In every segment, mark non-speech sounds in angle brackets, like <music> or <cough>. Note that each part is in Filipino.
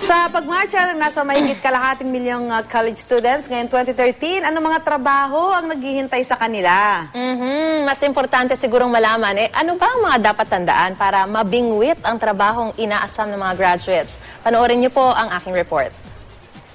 Sa pagmarcha ng nasa mahigit kalahating milyong uh, college students ngayong 2013, ano mga trabaho ang naghihintay sa kanila? Mhm, Mas importante sigurong malaman, eh, ano ba ang mga dapat tandaan para mabingwit ang trabahong inaasam ng mga graduates? Panoorin niyo po ang aking report.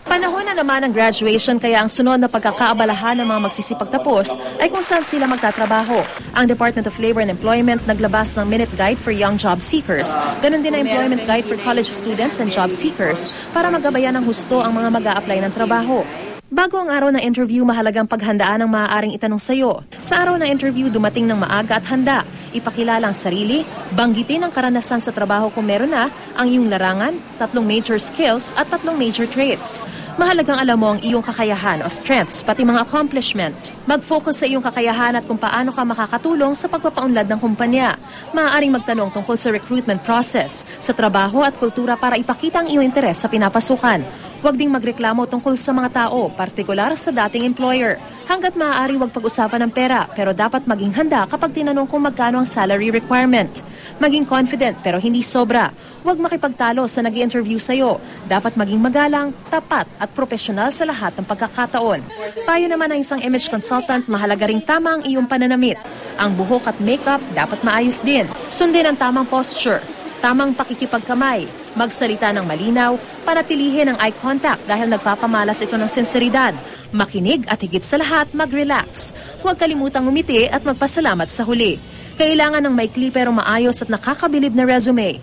Panahon na naman ng graduation kaya ang sunod na pagkakaabalahan ng mga magsisipagtapos ay kung saan sila magtatrabaho. Ang Department of Labor and Employment naglabas ng Minute Guide for Young Job Seekers. Ganon din ang Employment Guide for College Students and Job Seekers para magabayan ng husto ang mga mag apply ng trabaho. Bago ang araw ng interview, mahalagang paghandaan ang maaaring itanong sa iyo. Sa araw ng interview, dumating ng maaga at handa. Ipakilala ang sarili, banggitin ang karanasan sa trabaho kung meron na, ang iyong larangan, tatlong major skills at tatlong major traits. Mahalagang alam mo ang iyong kakayahan o strengths, pati mga accomplishment. Mag-focus sa iyong kakayahan at kung paano ka makakatulong sa pagpapaunlad ng kumpanya. Maaaring magtanong tungkol sa recruitment process, sa trabaho at kultura para ipakita ang iyong interes sa pinapasukan. Huwag ding magreklamo tungkol sa mga tao, partikular sa dating employer. Hanggat maaari huwag pag-usapan ng pera, pero dapat maging handa kapag tinanong kung magkano ang salary requirement. Maging confident pero hindi sobra. Huwag makipagtalo sa nag interview sa'yo. Dapat maging magalang, tapat at profesional sa lahat ng pagkakataon. Payo naman ng isang image consultant, mahalaga ring tama ang iyong pananamit. Ang buhok at makeup dapat maayos din. Sundin ang tamang posture, tamang pakikipagkamay, magsalita ng malinaw, panatilihin ang eye contact dahil nagpapamalas ito ng sinseridad, makinig at higit sa lahat, mag-relax. Huwag kalimutang umiti at magpasalamat sa huli. Kailangan ng maikli pero maayos at nakakabilib na resume.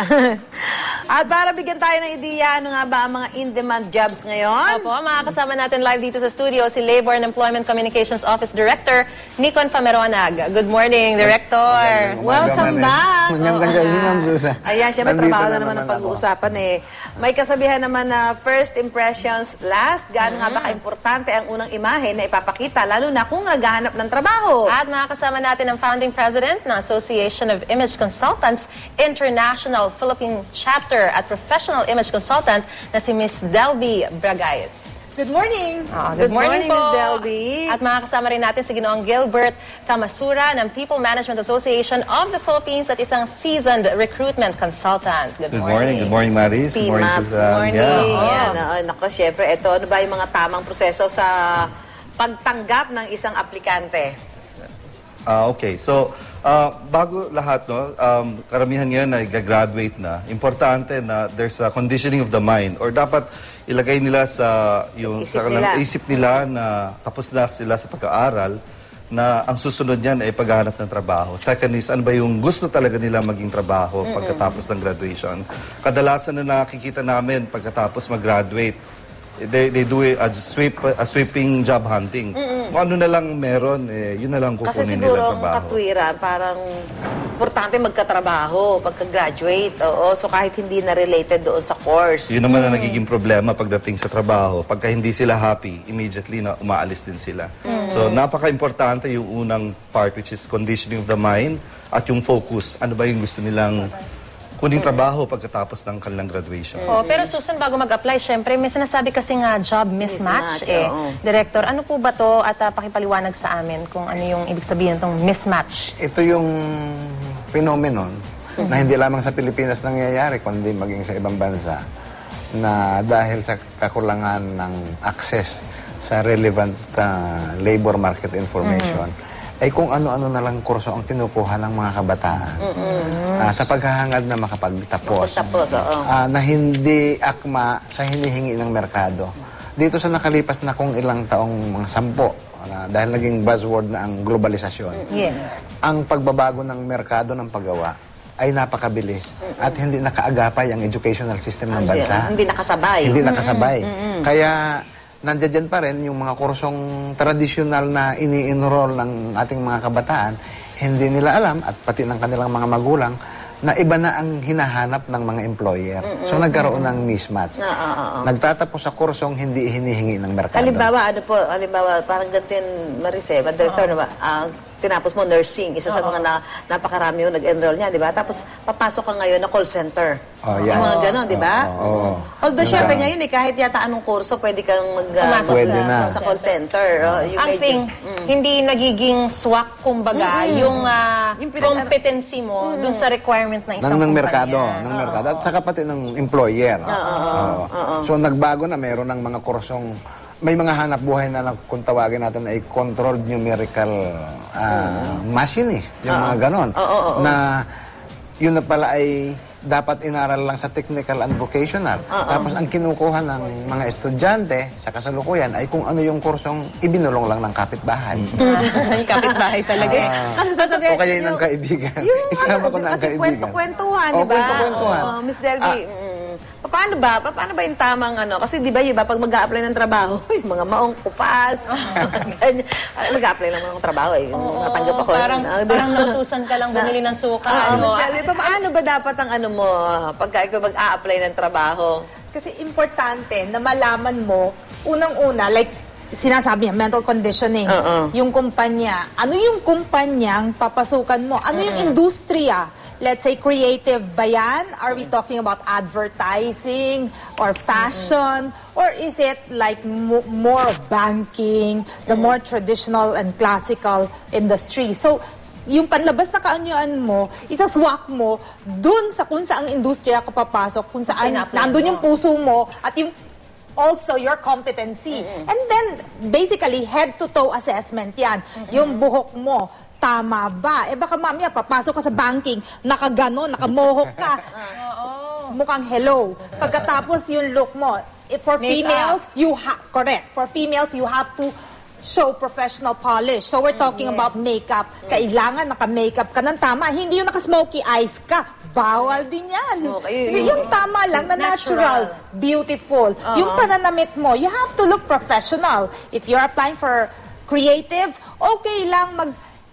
<laughs> At para bigyan tayo ng ideya, ano nga ba ang mga in-demand jobs ngayon? Opo, makakasama natin live dito sa studio si Labor and Employment Communications Office Director Nikon Fameronag. Good morning, Director. Welcome back! Oo si Ma'am nga. Susa. Ayan, Nandito trabaho na na naman ang pag-uusapan eh. May kasabihan naman na first impressions last. Gaano nga ba ka-importante ang unang imahe na ipapakita, lalo na kung naghahanap ng trabaho? At makakasama natin ang founding president ng Association of Image Consultants International Philippine Chapter at professional image consultant na si Miss Delby Bragais. Good morning. Ah, Good morning, po. Miss Delby. At makakasama rin natin si Ginoong Gilbert Kamasura ng People Management Association of the Philippines at isang seasoned recruitment consultant. Good, Good morning. Good morning, Maris. Good morning. Susan. Morning. Yeah. Yan, oo. Nako, syempre, ito, ano ba yung mga tamang proseso sa pagtanggap ng isang aplikante? Ah, okay. So, ah, bago lahat, no, um, karamihan ngayon na graduate na, importante na there's a conditioning of the mind or dapat ilagay nila sa yung Isip sa kanilang nila. isip nila na tapos na sila sa pag-aaral na ang susunod niyan ay paghahanap ng trabaho. Second is, ano ba yung gusto talaga nila maging trabaho pagkatapos ng graduation. Kadalasan na nakikita namin pagkatapos mag-graduate, they, they do a, sweep, a sweeping job hunting. Kung ano na lang meron, eh, yun na lang Kasi kukunin siguro nila ang trabaho. katwiran, parang importante magkatrabaho pagka-graduate. Oo, so kahit hindi na related doon sa course. Yun naman ang nagiging problema pagdating sa trabaho. Pagka hindi sila happy, immediately na umaalis din sila. So, napaka-importante yung unang part which is conditioning of the mind at yung focus. Ano ba yung gusto nilang kuning trabaho pagkatapos ng kanilang graduation. Oh, pero Susan, bago mag-apply, syempre, may sinasabi kasi nga job mismatch, Mismatch, eh. oo. Director, ano po ba to at ah, pakipaliwanag sa amin kung ano yung ibig sabihin ng mismatch? Ito yung phenomenon na hindi lamang sa Pilipinas nangyayari, kundi maging sa ibang bansa na dahil sa kakulangan ng access sa relevant ah, labor market information, ay kung ano-ano na lang kurso ang kinukuha ng mga kabataan Ah, sa paghahangad na makapagtapos. Makapagtapos, oo. Ah, na hindi akma sa hinihingi ng merkado. Dito sa nakalipas na kung ilang taong mga sampo, na dahil naging buzzword na ang globalisasyon, Yes. ang pagbabago ng merkado ng paggawa ay napakabilis at hindi nakaagapay ang educational system ng Hindi, bansa. hindi nakasabay. Hindi nakasabay. Kaya nandiyan dyan pa rin yung mga kursong tradisyonal na ini-enroll ng ating mga kabataan, hindi nila alam at pati ng kanilang mga magulang na iba na ang hinahanap ng mga employer. So nagkaroon ng mismatch. Ah, ah, ah, ah. Nagtatapos sa kursong hindi hinihingi ng merkado. Halimbawa, ano po, halimbawa, parang ganito yun, Marise, ba, director, na ba? Ah, tinapos mo nursing, isa sa mga na, napakarami yung nag-enroll niya, di ba? Tapos papasok ka ngayon na call center. Oh, yan. Yung mga ganon, di ba? Oo. Although syempre ngayon eh, kahit yata anong kurso, pwede kang mag, uh, Pumasok Pwede sa, na. sa call center. Oh, yung Ang medyo- thing, hindi nagiging swak, kumbaga, yung ah, competency mo dun sa requirement ng isang ng, ng kumpanya. merkado, ng merkado. At saka pati ng employer. Oo. So nagbago na, meron ng mga kursong, may mga hanap buhay na lang, kung tawagin natin ay controlled numerical ah, machinist, yung mga ganon. Na yun na pala ay dapat inaral lang sa technical and vocational. Tapos ang kinukuha ng mga estudyante sa kasalukuyan ay kung ano yung kursong ibinulong lang ng kapitbahay. <laughs> Kapitbahay talaga eh. Kasi sasabihin, o kaya yun ng yung- kaibigan. Yung Isama ano, ko na ang kasi kaibigan. kwento-kwentuhan, Oh, di ba? kwento-kwentuhan. Oo, Miss Delby, mm, paano ba? Pa- Paano ba yung tamang ano? Kasi di ba, yung iba, pag mag apply ng trabaho, <laughs> yung mga maong kupas, <laughs> ganyan. Ano, Nag-a-apply ng mga trabaho eh. Natanggap ako. Parang, Ano, parang nautusan ka lang bumili ng suka. Oo, ano. Miss Delby, pa- paano ba dapat ang ano mo pagka ikaw mag-a-apply ng trabaho? Kasi importante na malaman mo, unang-una, like sinasabi niya, mental conditioning. Oo. Yung kumpanya. Ano yung kumpanyang papasukan mo? Ano yung industriya? Let's say creative ba yan? Are we talking about advertising or fashion? Or is it like mo- more of banking, the more traditional and classical industry? So, yung panlabas na kaanyuan mo, isaswak mo dun sa kung saang industriya ka papasok, kung saan nandun yung puso mo at yung also your competency. And then, basically, head-to-toe assessment yan. Yung buhok mo, tama ba? Eh baka mamaya, papasok ka sa banking, nakagano, nakamohok ka. <laughs> Mukhang hello. Pagkatapos yung look mo, eh, for Makeup. females, you have, correct, for females, you have to show professional polish. So we're talking about makeup. Kailangan naka-makeup ka ng tama. Hindi yung naka-smoky eyes ka. Bawal din yan. Okay. Yung tama lang na natural, beautiful. Yung pananamit mo, you have to look professional. If you're applying for creatives, okay lang mag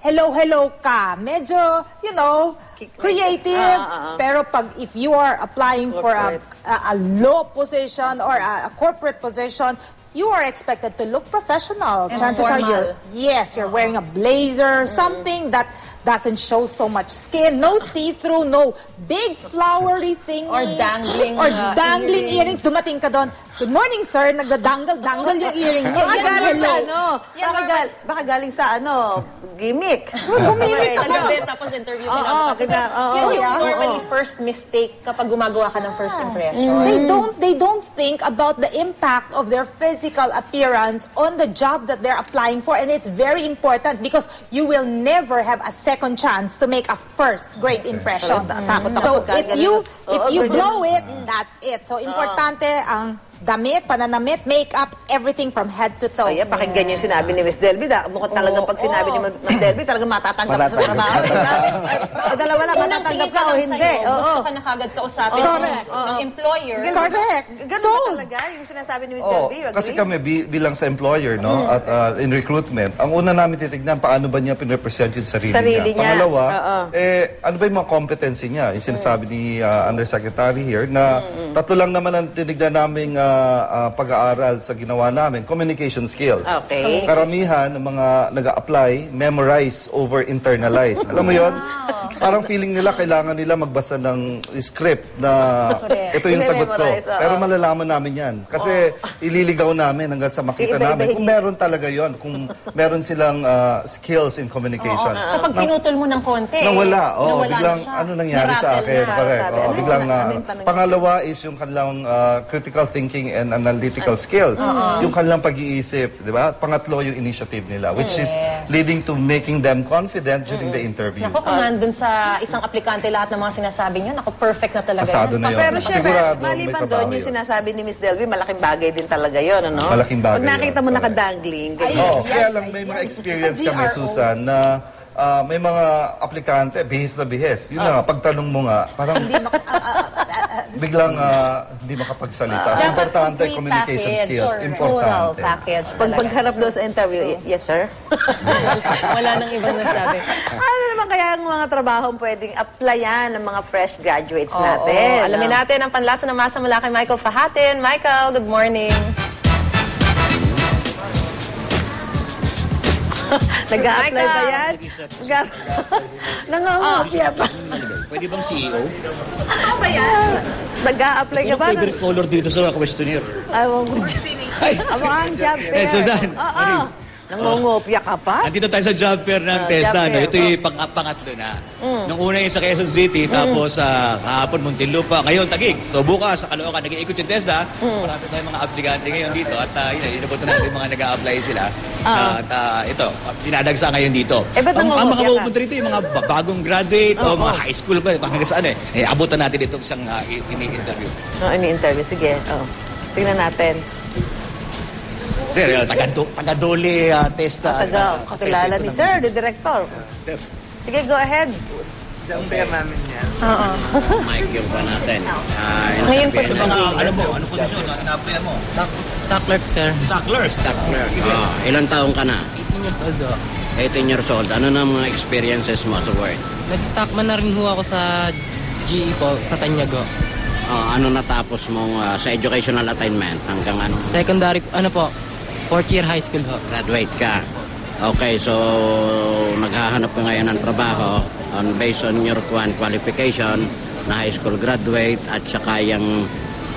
hello-hello ka. Medyo, you know, creative. Ah, ah, ah. Pero pag if you are applying for a, a, a low position or a, a corporate position, you are expected to look professional. And Chances are you're, formal. yes, you're wearing a blazer, something that doesn't show so much skin, no see-through, no big flowery thingy. Or dangling, Or uh, dangling earrings. earrings. Dumating ka doon, good morning sir, nagdadangle-dangle <laughs> yung earring niya. Baka <laughs> Yan, galing hello. sa ano? Baka, gal- baka galing sa ano? Gimmick. gumimik Sa ako. gabi, tapos interview Oo, ka kasi kina- oo. yun yung Yeah. normally first mistake kapag gumagawa ka ng first impression. They don't they don't think about the impact of their physical appearance on the job that they're applying for and it's very important because you will never have a second chance to make a first great impression. So if you if you blow it, that's it. So importante ang damit, pananamit, makeup, everything from head to toe. Ay, pakinggan yung sinabi ni Miss Delby. Da, mukhang talagang pag sinabi ni Miss Delby, talagang matatanggap ka sa trabaho. Dalawa lang, matatanggap ka o hindi. Gusto ka na kagad kausapin Correct. ng, ng employer. Correct. Ganun talaga yung sinasabi ni Miss Delby? Kasi kami bi- bilang sa employer no at uh, in recruitment, ang una namin titignan paano ba niya pinrepresent yung sarili, Sarili niya. Pangalawa, eh ano ba yung mga competency niya? Yung sinasabi ni uh, Undersecretary here na tatlo lang naman ang tinignan naming uh, uh, pag-aaral sa ginawa namin, communication skills. Okay. Karamihan ng mga nag-a-apply, memorize over internalize. Alam mo 'yon? Parang feeling nila kailangan nila magbasa ng script na ito yung sagot ko. Pero malalaman namin yan. Kasi ililigaw namin hanggang sa makita namin kung meron talaga yon kung meron silang ah, skills in communication. Kapag pinutol mo ng konti, Nawala. Oh, nawala biglang na ano nangyari sa akin. na. Correct. Oh, biglang na pangalawa is yung kanilang ah, critical thinking and analytical skills. Yung kanilang pag-iisip, 'di ba? Pangatlo yung initiative nila which is leading to making them confident during the interview. Ako kung nandun sa isang aplikante lahat ng mga sinasabi niyo, ako perfect na talaga Pasado yan. na yun. Pero syempre, Sigurado, may maliban trabaho doon, yung yun. sinasabi ni Miss Delby, malaking bagay din talaga yun, ano? Malaking bagay Pag nakita yun, mo correct. nakadangling, Ay, ganyan. Oo, Yan, kaya lang may mga experience kami, GRO. Susan, na ah, may mga aplikante, bihis na bihis. Yun na nga, pagtanong mo nga, parang biglang ah, hindi makapagsalita. So, Dapat importante, complete communication package skills. or Full Importante. package. Pag talaga. pagharap doon sa interview, y- yes, sir? <laughs> Wala nang ibang nasabi. ano naman kaya ang mga trabaho pwedeng applyan ng mga fresh graduates Oo, natin? alamin no? natin ang panlasa ng masa mula kay Michael Fahatin. Michael, good morning. <laughs> Nag-a-apply ba yan? Nag- <laughs> Nangangopya pa. Pwede bang CEO? Nag-a-apply ka Ano ba? favorite color dito sa questionnaire? Ewan ko. Ay! Abangan <laughs> job fair. Eh, Susan. Maris. Nangungopya ka pa? Andito tayo sa job fair ng Ah, TESDA. job No? fair, Ito yung pang pangatlo na. Nung una yung sa Quezon City, tapos sa kahapon Muntinlupa, ngayon Tagig. So bukas sa Caloocan, nag-iikot yung TESDA. Marami tayong mga aplikante ngayon dito at uh, yun, inabot na natin yung mga nag-a-apply sila. at uh, ito, dinadagsa ngayon dito. Eh, ba't ang, ang mga nangungopya ka? pupunta rito, yung mga ba- bagong graduate o mga high school pa, hanggang saan eh. Eh, abutan natin itong isang uh, ini-interview. No, ini-interview. Sige. Oh. Tingnan natin. Sir, uh, taga-do- taga-dole uh, TESDA. Taga, uh, sa kakilala presinto ni Sir, the director. Sir. Sige, go ahead. Job fair namin yan. Mike yung pa natin. Ah, Ngayon po Ano nga, ano mo, ano posisyon, ano na-applyan mo? Stock, stock clerk, sir. Stock clerk. Stock clerk. Oh, ilan taong ka na? 18 years old oh. 18 years old. Ano na mga experiences mo sa work? Nag-stockman na rin ho ako sa GE po, sa Tanyago. Oh, ano natapos mong ah, sa educational attainment hanggang ano? Secondary, ano po, fourth year high school ho. Graduate ka. Okay, so naghahanap ka ngayon ng trabaho on based on your kwan qualification na high school graduate at saka yung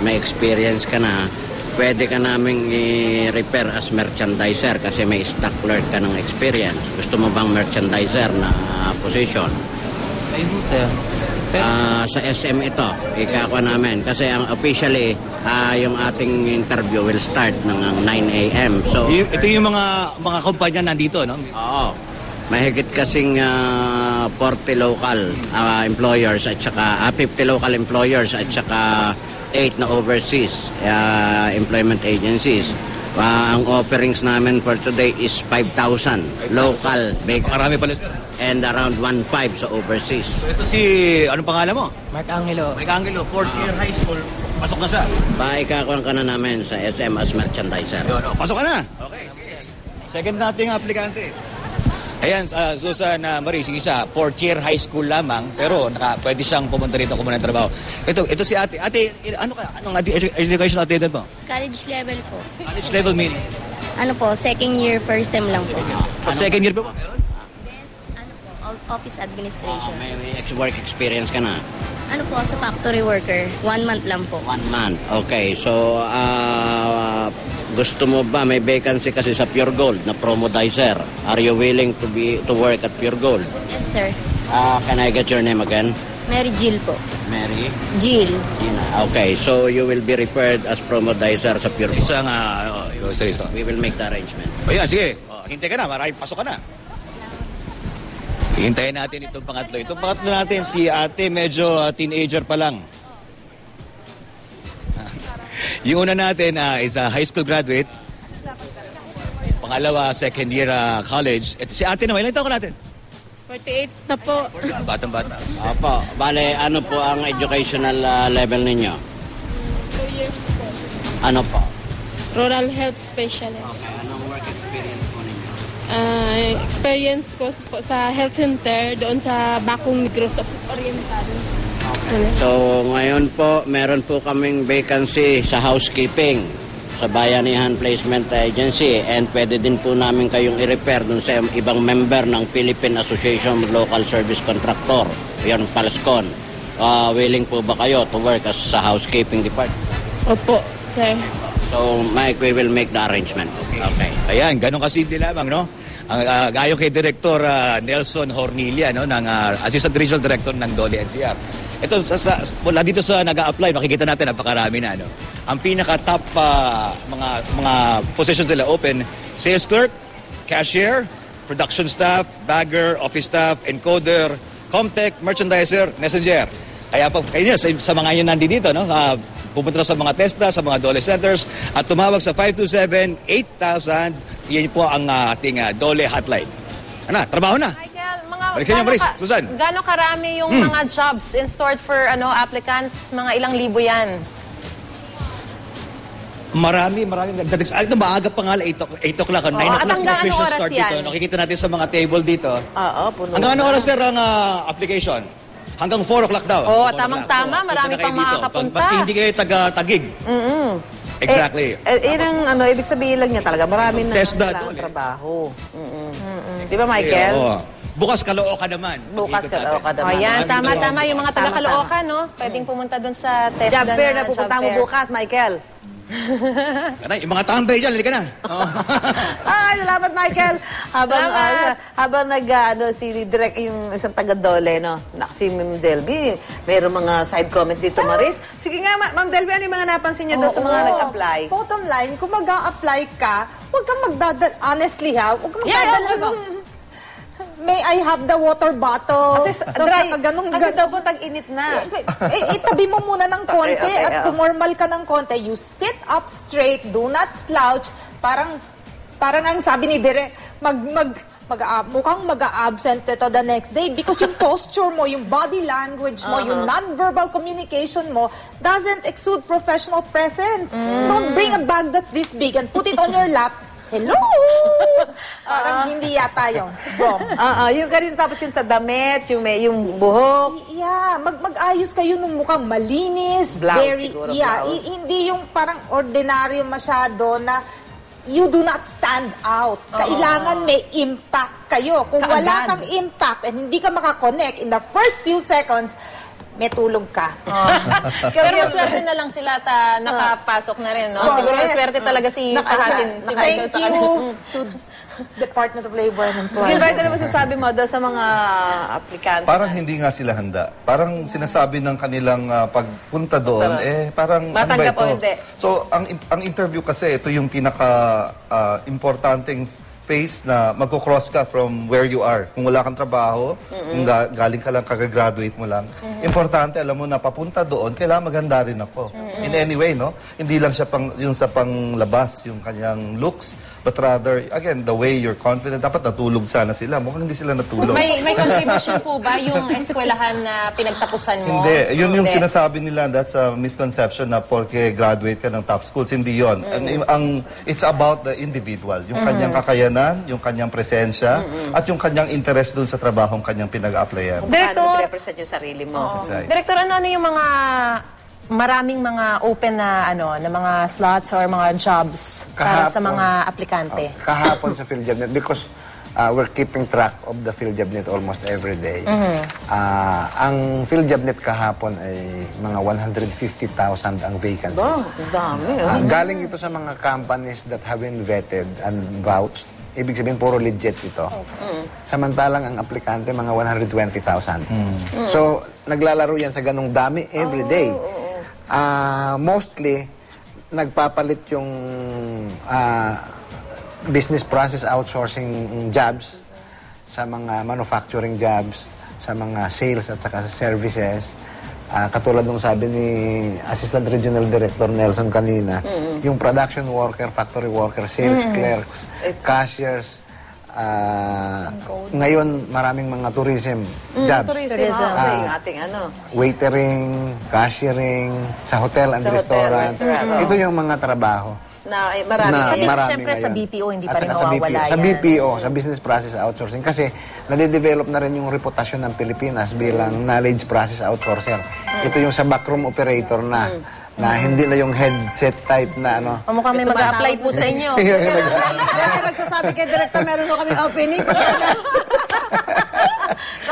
may experience ka na, pwede ka naming i-repair as merchandiser kasi may stock clerk ka ng experience. Gusto mo bang merchandiser na ah, position? Ayun sir. Pero, Ah, sa SM ito, ikakuha namin. Kasi ang officially, ah, yung ating interview will start ng 9 a.m. So, Y- Ito yung mga mga kumpanya nandito, no? oo. Mahigit kasing ah, 40 local ah, employers at saka ah, 50 local employers at saka 8 na overseas ah, employment agencies. Ah, ang offerings namin for today is 5,000 local big Marami pala, sir. and around 1,500 sa overseas. So ito si, anong pangalan mo? Mark Angelo. Mike Angelo, fourth year high school. Pasok na siya. Paikakuha ka na namin sa SM as merchandiser. Yun, oh, pasok ka na. Okay, sige. Second nating aplikante. Ayan, uh, Susan uh, Marie, sige isa, fourth year high school lamang, pero naka, pwede siyang pumunta rito kumuha ng trabaho. Ito, ito si ate. Ate, ano ka, anong edu- education attendant mo? College level po. College level meaning? Ano po, second year, first sem lang po. Pag second year pa ba? Best, ano po, office administration. May, may ex-work experience ka na. Ano po, sa factory worker, one month lang po. One month. Okay, so ah, gusto mo ba may vacancy kasi sa Pure Gold na promodizer? Are you willing to be to work at Pure Gold? Yes, sir. Ah, can I get your name again? Mary Jill po. Mary Jill. Gina. Okay, so you will be referred as promodizer sa Pure Gold. Isang, uh, oh, sorry, sorry. We will make the arrangement. O yan, sige. Oh, hintay ka na, maraming pasok ka na. Hintayin natin itong pangatlo. Itong pangatlo natin, si ate medyo uh, teenager pa lang. <laughs> Yung una natin uh, is a high school graduate. Pangalawa, second year uh, college. Ito, si ate naman, ilang taon ka natin? 48 na po. Batang bata. Opo, bale ano po ang educational ah, level ninyo? 2 years po. Ano po? Rural Health Specialist. Experience po Ah, experience ko po sa health center doon sa Bakong Negros Oriental. Ano? So ngayon po, meron po kaming vacancy sa housekeeping sa Bayanihan Placement Agency and pwede din po namin kayong i-repair dun sa ibang member ng Philippine Association of Local Service Contractor, yung Palscon. Ah, willing po ba kayo to work as sa housekeeping department? Opo, sir. So Mike, we will make the arrangement. Okay. Ayan, ganun kasimple lamang, no? Ang uh, gayo kay Director ah, Nelson Hornilia, no, ng ah, Assistant Regional Director ng Dole NCR. Ito, sa, sa, mula dito sa nag apply makikita natin, napakarami na, no? Ang pinaka-top ah, mga, mga positions nila open, sales clerk, cashier, production staff, bagger, office staff, encoder, comtech, merchandiser, messenger. Kaya pa, kayo sa, sa mga yun nandito, no? Ah, pupunta na sa mga TESDA, sa mga Dole centers, at tumawag sa 527-8000. Yan po ang ah, ating ah, Dole hotline. Ano, trabaho na. Michael, mga Balik sa inyo, gaano Maris. ka- Susan. Karami yung Hmm. mga jobs in store for ano applicants? Mga ilang libo yan? Marami, marami. Ito maaga pa nga, 8 o'clock, 8 o'clock, 9 Oo, at o'clock hanggang official anong start yan? dito. Nakikita natin sa mga table dito. Oo, puno. Hanggang ano na. oras, sir, ang ah, application? Hanggang 4 o'clock daw. Oo, 4 o'clock. tamang-tama. punta Marami pang makakapunta. Maski hindi kayo taga-tagig. Mm-mm. Exactly. Eh, eh, yun ang ano, ibig sabihin lang niya talaga, marami na kailangan doon eh. trabaho. Mm-mm. Di ba, Michael? Oo. Bukas Caloocan naman. Bukas Pag-ikot ka daw natin. ka O Oh, yan, tama, tama. Yung mga taga Tama, Caloocan, no? Pwedeng pumunta dun sa test Job fair na pupunta mo bukas, Michael. Aray, yung mga tambay dyan, halika na. Oo. <laughs> Ay, salamat, Michael. Habang, Salamat. ah, habang nag, ah, ano, si Direk, yung isang taga-dole, no? Na, si Ma'am Delby, mayroong mga side comment dito, Maris. Sige nga, Ma- Ma'am Delby, ano yung mga napansin niyo doon sa mga Oo. nag-apply? Bottom line, kung mag apply ka, huwag kang magdadal... Honestly ha, huwag kang Yeah, magdadala yeah, ng... <laughs> May I have the water bottle? Kasi Tapos dry, nakaganong- kasi daw po tag-init na. eh, eh, itabi mo muna ng <laughs> konti Okay, okay, at oh. punormal ka ng konti. You sit up straight, do not slouch. Parang, parang ang sabi ni Dire, mag, mag, mag ah, mukhang mag-absent ito the next day because yung <laughs> posture mo, yung body language mo, yung Uh-huh. non-verbal communication mo doesn't exude professional presence. Mm. Don't bring a bag that's this big and put it on your lap. <laughs> Hello! Hindi yata yun. Wrong. <laughs> Ah, ah, yung ganito tapos yung sa damit, yung may yung buhok. Yeah, mag mag-ayos kayo nung mukhang malinis, Blouse very siguro, yeah, blouse. i- hindi yung parang ordinaryo masyado na you do not stand out. Kailangan may impact kayo. Kung wala Kaagad. kang impact and hindi ka makakonect in the first few seconds, may tulog ka. <laughs> Pero maswerte na lang sila ta nakapasok na rin, no? Siguro Correct. maswerte talaga si Naka- Pahatin, si Michael Thank sa you kanila. to Department of Labor and Gilbert, Employment. ano masasabi mo doon sa mga aplikante? Parang hindi nga sila handa. Parang sinasabi ng kanilang ah, pagpunta doon, eh parang Matanggap ano ba o ito? hindi? So, ang, ang interview kasi, ito yung pinaka-importanting phase na magko-cross ka from where you are. Kung wala kang trabaho, kung ga- galing ka lang, kagagraduate mo lang, importante, alam mo na papunta doon, kailangan maganda rin ako. In any way, no? Hindi lang siya pang, yung sa panglabas, yung kanyang looks, but rather, again, the way you're confident, dapat natulog sana sila. Mukhang hindi sila natulog. May, may contribution po ba yung eskwelahan na pinagtapusan mo? Hindi. Yun yung Hindi. sinasabi nila, that's a misconception na porke graduate ka ng top schools. Hindi yon. Ang, ang, it's about the individual. Yung kanyang kakayanan, yung kanyang presensya, at yung kanyang interest dun sa trabahong kanyang pinag-applyan. Paano Director- represent yung sarili mo. That's right. Director, ano, ano yung mga maraming mga open na ano na mga slots or mga jobs para sa mga aplikante? Oh, kahapon sa PhilJobNet because uh, we're keeping track of the PhilJobNet almost every day. Ah, ang PhilJobNet kahapon ay mga 150,000 ang vacancies. Oh, ang dami. Oh. Ah, galing ito sa mga companies that have been vetted and vouched. Ibig sabihin, puro legit ito. Samantalang ang aplikante, mga 120,000. So, naglalaro yan sa ganong dami every day. Ah, mostly, nagpapalit yung ah, business process outsourcing jobs sa mga manufacturing jobs, sa mga sales at saka sa services. Ah, katulad nung sabi ni Assistant Regional Director Nelson kanina, yung production worker, factory worker, sales clerks, cashiers, ah, ngayon maraming mga tourism jobs. Tourism, Tourism. ah, kasi Ah. yung ating ano. Waitering, cashiering, sa hotel and Sa hotel, restaurants. restaurant, Ito yung mga trabaho Na eh, marami. na least, marami syempre, sa ngayon. BPO, hindi At pa rin saka sa mawawala BPO. Sa yan. BPO, sa Business Process Outsourcing. Kasi nade-develop na rin yung reputasyon ng Pilipinas bilang knowledge process outsourcer. Ito yung sa backroom operator na na hindi na yung headset type na ano. O mukhang may mag-apply po mo sa inyo. <laughs> Kaya nagsasabi kay Director, meron ho kami opening. <laughs>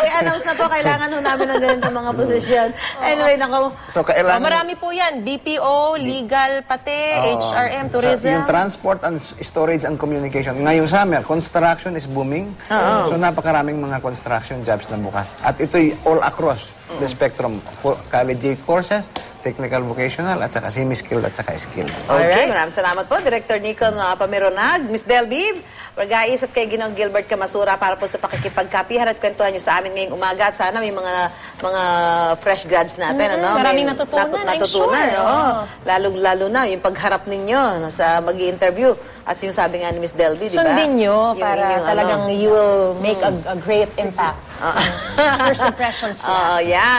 Pag-announce na po, kailangan ho namin ng ganito mga posisyon. Anyway, nako. So Oh, kailangan marami po yan. BPO, legal, pati, Oo. HRM, Sa- tourism. yung transport and s- storage and communication. Ngayong summer, construction is booming. So napakaraming mga construction jobs na bukas. At ito'y all across the spectrum. For college courses, technical vocational, at saka semi-skilled at saka skilled. Okay, Alright. maraming salamat po, Director Nico uh, Pamironag, Miss Delbib, Vargais at kay Ginong Gilbert Kamasura para po sa pakikipagkapihan at kwentuhan nyo sa amin ngayong umaga. At sana may mga mga fresh grads natin. ano? maraming May natutunan, I'm natutunan, sure. oo. Lalo-lalo na yung pagharap ninyo sa mag interview At yung sabi nga ni Miss Delby, di ba? Sundin nyo Yung para inyong, ano, talagang you will make a, a great impact. First impressions <laughs> Oo, yan.